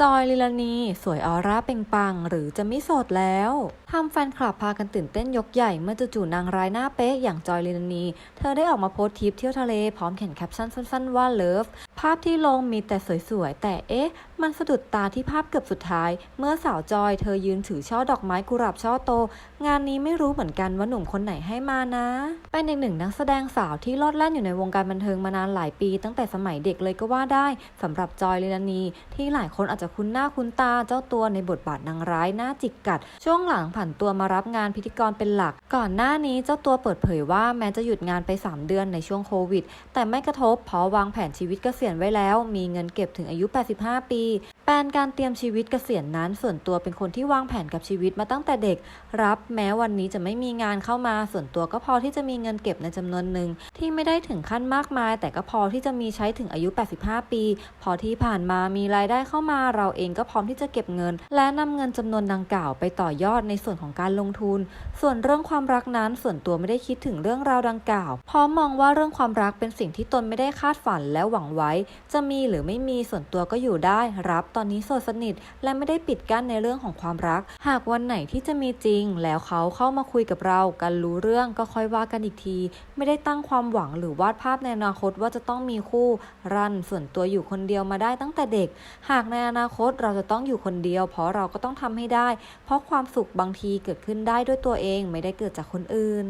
จอยลิลานีสวยออร่าเป่งปัง หรือจะไม่โสดแล้วทำแฟนคลับพากันตื่นเต้นยกใหญ่เมื่อจู่ๆนางร้ายหน้าเป๊ะอย่างจอยลิลานี เธอได้ออกมาโพสต์ทริปเที่ยวทะเลพร้อมเขียนแคปชั่นสั้นๆว่า Love ภาพที่ลงมีแต่สวยๆ แต่เอ๊ะ มันสะดุดตาที่ภาพเกือบสุดท้าย เมื่อสาวจอยเธอยืนถือช่อดอกไม้กุหลาบช่อโต งานนี้ไม่รู้เหมือนกันว่าหนุ่มคนไหนให้มานะ เป็นอีกหนึ่งนักแสดงสาวที่โลดแล่นอยู่ในวงการบันเทิงมานานหลายปี ตั้งแต่สมัยเด็กเลยก็ว่าได้สำหรับจอยลิลานีที่หลายคนอาจจะคุ้นหน้าคุ้นตาเจ้าตัวในบทบาทนางร้ายหน้าจิกกัด ช่วงหลังผันตัวมารับงานพิธีกรเป็นหลัก ก่อนหน้านี้เจ้าตัวเปิดเผยว่าแม้จะหยุดงานไป 3 เดือนในช่วงโควิด แต่ไม่กระทบเพราะวางแผนชีวิตเกษียณไว้แล้ว มีเงินเก็บถึงอายุ 85 ปีแปลนการเตรียมชีวิตเกษียณนั้นส่วนตัวเป็นคนที่วางแผนกับชีวิตมาตั้งแต่เด็ก รับแม้วันนี้จะไม่มีงานเข้ามา ส่วนตัวก็พอที่จะมีเงินเก็บในจำนวนหนึ่ง ที่ไม่ได้ถึงขั้นมากมาย แต่ก็พอที่จะมีใช้ถึงอายุ 85 ปี พอที่ผ่านมามีรายได้เข้ามา เราเองก็พร้อมที่จะเก็บเงิน และนำเงินจำนวนดังกล่าวไปต่อยอดในส่วนของการลงทุน ส่วนเรื่องความรักนั้น ส่วนตัวไม่ได้คิดถึงเรื่องราวดังกล่าวเพราะมองว่าเรื่องความรักเป็นสิ่งที่ตนไม่ได้คาดฝันและหวังไว้ จะมีหรือไม่มีส่วนตัวก็อยู่ได้รับตอนนี้โสดสนิทและไม่ได้ปิดกั้นในเรื่องของความรัก หากวันไหนที่จะมีจริง แล้วเขาเข้ามาคุยกับเรากันรู้เรื่องก็ค่อยว่ากันอีกที ไม่ได้ตั้งความหวังหรือวาดภาพในอนาคตว่าจะต้องมีคู่ รันส่วนตัวอยู่คนเดียวมาได้ตั้งแต่เด็ก หากในอนาคตเราจะต้องอยู่คนเดียว เพราะเราก็ต้องทำให้ได้ เพราะความสุขบางทีเกิดขึ้นได้ด้วยตัวเองไม่ได้เกิดจากคนอื่น